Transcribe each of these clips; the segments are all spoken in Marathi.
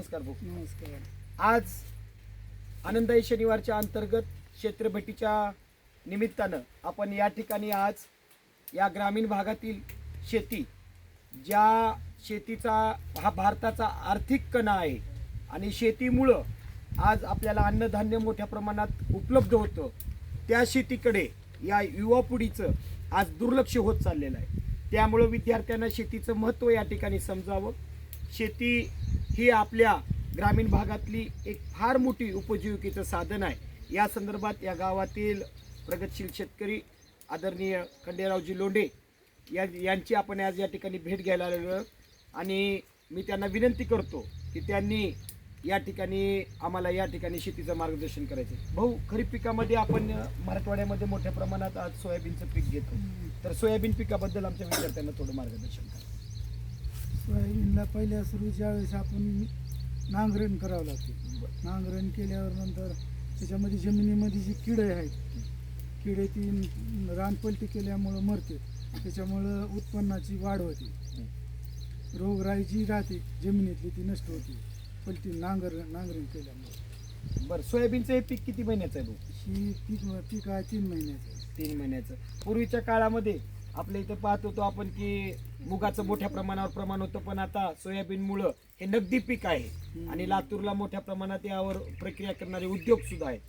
नमस्कार भाऊ. नमस्कार. आज आनंदाई शनिवारच्या अंतर्गत क्षेत्रभेटीच्या निमित्तानं आपण या ठिकाणी आज या ग्रामीण भागातील शेती ज्या शेतीचा हा भारताचा आर्थिक कणा आहे आणि शेतीमुळं आज आपल्याला अन्नधान्य मोठ्या प्रमाणात उपलब्ध होतं त्या शेतीकडे या युवा पिढीचं आज दुर्लक्ष होत चाललेलं आहे. त्यामुळं विद्यार्थ्यांना शेतीचं महत्त्व या ठिकाणी समजावं. शेती ही आपल्या ग्रामीण भागातली एक फार मोठी उपजीविकेचं साधन आहे. या संदर्भात या गावातील प्रगतशील शेतकरी आदरणीय खंडेरावजी लोंढे या यांची आपण आज या ठिकाणी भेट घ्यायला आलेलो आणि मी त्यांना विनंती करतो की त्यांनी या ठिकाणी आम्हाला या ठिकाणी शेतीचं मार्गदर्शन करायचं. आहे. भाऊ खरीप पिकामध्ये आपण मराठवाड्यामध्ये मोठ्या प्रमाणात आज सोयाबीनचं पीक घेतो. तर सोयाबीन पिकाबद्दल आमच्या विद्यार्थ्यांना थोडं मार्गदर्शन करा. सोयाबीनला पहिल्या सुरू ज्यावेळेस आपण नांगरण करावं लागते. नांगरण केल्यावर नंतर त्याच्यामध्ये जमिनीमध्ये जी किडे आहेत किडे ती रानपलटी केल्यामुळं मरते. त्याच्यामुळं उत्पन्नाची वाढ होते. रोगराई जी राहते जमिनीतली ती नष्ट होते. पलटी नांगर नांगरण केल्यामुळे. बरं सोयाबीनचं हे पीक किती महिन्याचं आहे भाऊ? ही पीक पीक आहे तीन महिन्याचं. तीन महिन्याचं. पूर्वीच्या काळामध्ये आपल्या इथं पाहत होतो आपण की मुगाचं मोठ्या प्रमाणावर प्रमाण होतं पण आता सोयाबीनमुळं हे नगदी पीक आहे. आणि लातूरला मोठ्या प्रमाणात यावर प्रक्रिया करणारे उद्योग सुद्धा आहेत.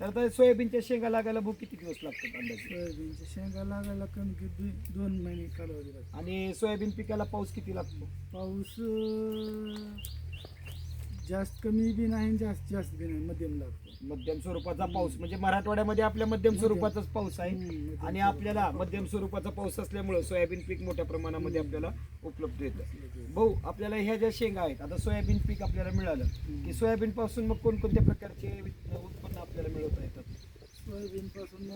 तर आता सोयाबीनच्या शेंगा लागायला भाऊ किती दिवस लागतात अंदाजे? सोयाबीनच्या शेंगा लागायला कमी कमी दोन महिने कालावधी लागतो आणि सोयाबीन पिकाला पाऊस किती लागतो? पाऊस जास्त कमी बी नाही जास्त जास्त बी नाही मध्यम लागतो. मध्यम स्वरूपाचा पाऊस म्हणजे मराठवाड्यामध्ये आपल्या मध्यम स्वरूपाचाच पाऊस आहे. आणि आपल्याला मध्यम स्वरूपाचा पाऊस असल्यामुळं सोयाबीन पीक मोठ्या प्रमाणामध्ये आपल्याला उपलब्ध येतं. भाऊ आपल्याला ह्या ज्या शेंगा आहेत आता सोयाबीन पीक आपल्याला मिळालं. की सोयाबीन पासून मग कोणकोणत्या प्रकारचे उत्पन्न आपल्याला मिळवता येतात? सोयाबीन पासून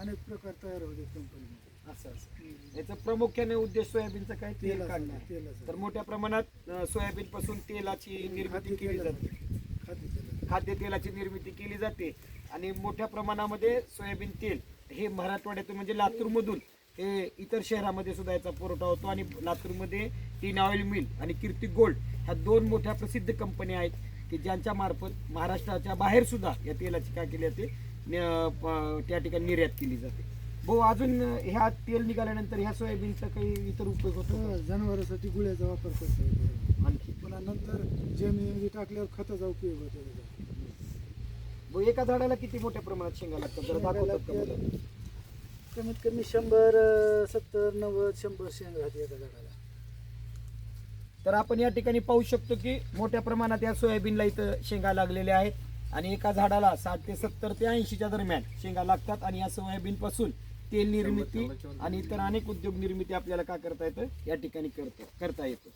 अनेक प्रकार तयार होते कंपनी असं असं. याचा प्रामुख्याने उद्देश सोयाबीनचा काय तेल काढणं. तेलाचं तर मोठ्या प्रमाणात सोयाबीन पासून तेलाची निर्मिती केली जाते. खाद्य तेल खाद्यतेलाची निर्मिती केली जाते. आणि मोठ्या प्रमाणामध्ये सोयाबीन तेल हे मराठवाड्यातून म्हणजे लातूरमधून हे इतर शहरामध्ये सुद्धा याचा पुरवठा होतो. आणि लातूरमध्ये टीन ऑइल मिल आणि कीर्ती गोल्ड ह्या दोन मोठ्या प्रसिद्ध कंपन्या आहेत की ज्यांच्या मार्फत महाराष्ट्राच्या बाहेर सुद्धा या तेलाची काय केली जाते न- प- त्या ठिकाणी निर्यात केली जाते. भाऊ अजून ह्या तेल निघाल्यानंतर ह्या सोयाबीनचा काही इतर उपयोग होतो का? जनावरांसाठी गुळ्याचा वापर करता येतो. आणखी? पुन्हा नंतर जमिनीमध्ये टाकल्यावर खताचा उपयोग होतो त्याचा. भाऊ एका झाडाला किती मोठ्या प्रमाणात शेंगा लागतात? जरा दाखवतात का मला? कमीत कमी शंभर अं, सत्तर नव्वद शंभर शेंग राहते एका झाडाला. तर आपण या ठिकाणी पाहू शकतो की मोठ्या प्रमाणात या सोयाबीनला इथं शेंगा लागलेल्या आहेत. आणि एका झाडाला साठ ते सत्तर ते ऐंशीच्या दरम्यान शेंगा लागतात. आणि या सोयाबीन पासून तेल निर्मिती आणि इतर अनेक उद्योग निर्मिती आपल्याला का करता येतं? या ठिकाणी करता करता येतं.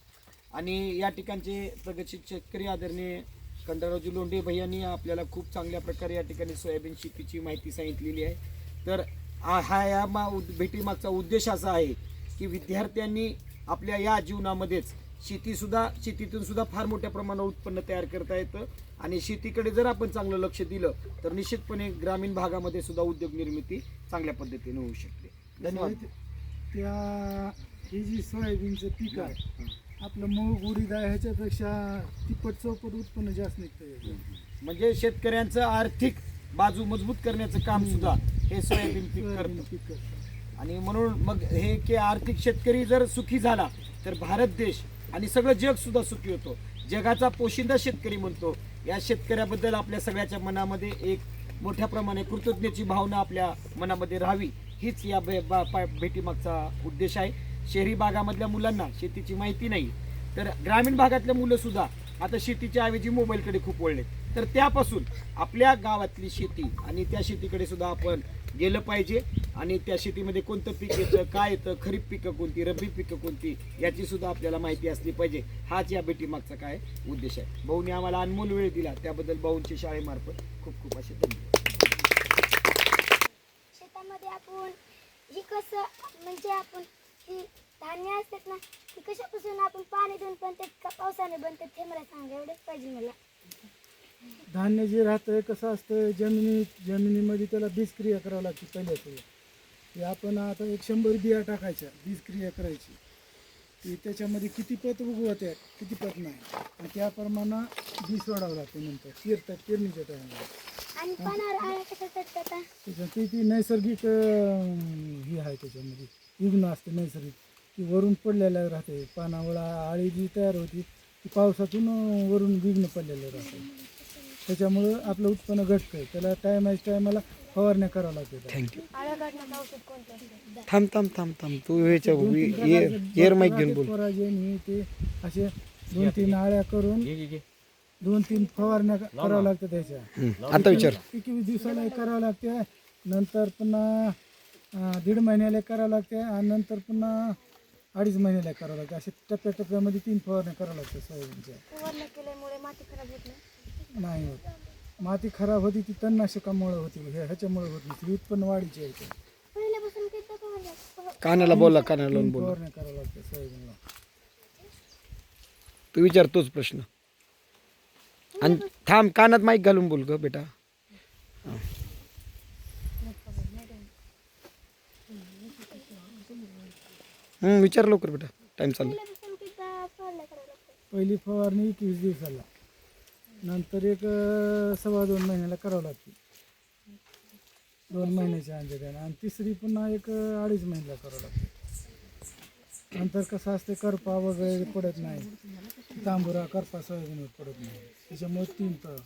आणि या ठिकाणचे प्रगतशील शेतकरी आदरणीय कंडरावजी लोंढे भैयांनी आपल्याला खूप चांगल्या प्रकारे या ठिकाणी सोयाबीन शेतीची माहिती सांगितलेली आहे. तर हा या मा भेटीमागचा उद्देश असा आहे की विद्यार्थ्यांनी आपल्या या जीवनामध्येच शेतीसुद्धा शेतीतून सुद्धा फार मोठ्या प्रमाणावर उत्पन्न तयार करता येतं. आणि शेतीकडे जर आपण चांगलं लक्ष दिलं तर निश्चितपणे ग्रामीण भागामध्ये सुद्धा उद्योग निर्मिती चांगल्या पद्धतीने होऊ शकते. धन्यवाद. त्या हे जी सोयाबीनचं पीक आहे आपलं मूग उडीद आहे ह्याच्यापेक्षा तिप्पट चौपट उत्पन्न जास्त निघतं. म्हणजे शेतकऱ्यांचं आर्थिक बाजू मजबूत करण्याचं काम सुद्धा हे सोयाबीन पीक करतं. आणि म्हणून मग हे की आर्थिक शेतकरी जर सुखी झाला तर भारत देश आणि सगळं जग सुद्धा सुखी होतो. जगाचा पोशिंदा शेतकरी म्हणतो. या शेतकऱ्याबद्दल आपल्या सगळ्याच्या मनामध्ये एक मोठ्या प्रमाणे कृतज्ञतेची भावना आपल्या मनामध्ये राहावी हीच या भे- बा- भेटीमागचा उद्देश आहे. शहरी भागामधल्या मुलांना शेतीची माहिती नाही तर ग्रामीण भागातल्या मुलंसुद्धा आता शेतीच्या ऐवजी मोबाईलकडे खूप वळले तर त्यापासून आपल्या गावातली शेती आणि त्या शेतीकडे सुद्धा आपण गेलं पाहिजे. आणि त्या शेतीमध्ये कोणतं पीक येतं काय येतं खरीप पिकं कोणती रब्बी पिकं कोणती याची सुद्धा आपल्याला माहिती असली पाहिजे. हाच या भेटीमागचा काय उद्देश आहे. भाऊने आम्हाला अनमोल वेळ दिला त्याबद्दल भाऊंच्या शाळेमार्फत खूप खूप असे धन्यवाद. शेतामध्ये आपण ही कसं म्हणजे आपण ही धान्य असतात ना ती कशापासून आपण पाणी देऊन पण ते का पावसाने बनतात ते मला सांगा एवढंच पाहिजे मला. धान्य जे राहतं कसं असतं जमिनी जमिनीमध्ये त्याला बीजक्रिया करावं लागते पहिल्या ते आपण आता एक शंभर बिया टाकायच्या बीजक्रिया करायची. की त्याच्यामध्ये किती पत उगवत आहेत किती पत नाही. आणि त्याप्रमाणे बी सोडावं लागतं नंतर पेरतात पेरणीच्या टायमाला? त्याच्यात ती नैसर्गिक ही आहे त्याच्यामध्ये. विघ्न असते नैसर्गिक. ती वरून पडलेलं राहते. पानावर आ- आळी जी तयार होती ती पावसातून वरून विघ्न पडलेलं राहते. त्याच्यामुळं आपलं उत्पन्न घटतं त्याला टायमाच्या टायमाला फवारण्या करावं लागते थँक्यू? थांब थांब थांब थांब. तू ह्याच्या दोन तीन एअर माईक घेऊन बोल. पराजन हे ते असे दोन तीन आळ्या करून दोन तीन फवारण्या करावं लागतं त्याच्या. आता विचार. एकवीस दिवसाला एक करावं लागते नंतर पुन्हा दीड महिन्याला एक करावं लागते आणि नंतर पुन्हा अडीच महिन्याला एक करावं लागते. असे टप्प्याटप्प्यामध्ये तीन फवारण्या करावं लागतात सोयाबीनच्या फवारणी केल्यामुळे माती खराब होत नाही? नाही होत. माती खराब होती ती तणनाशकामुळे होती. हे ह्याच्यामुळे होती. ती उत्पन्न वाढीची आहे. पहिल्यापासून फवा- कानाला बोला कानाला लावून तीन बोल. फवारण्या करावं लागतात सोयाबीनला तू विचार तोच प्रश्न. आणि थांब कानात माईक घालून बोल ग बेटा. हम्म, विचार लवकर बेटा. टाइम चालला. पहिल्यापासून किती फवारण्या कराव्या लागतात पहिली फवारणी एकवीस दिवसाला. नंतर एक अं, सव्वा दोन महिन्याला करावं लागते. दोन महिन्याच्या अंदाजाने आणि तिसरी पुन्हा एक अं, अडीच महिन्याला करावं लागते. नंतर कसं असते करपा वगैरे पडत नाही. तांबुरा करपा सोयाबीनवर पडत नाही. त्याच्यामुळे तीन तर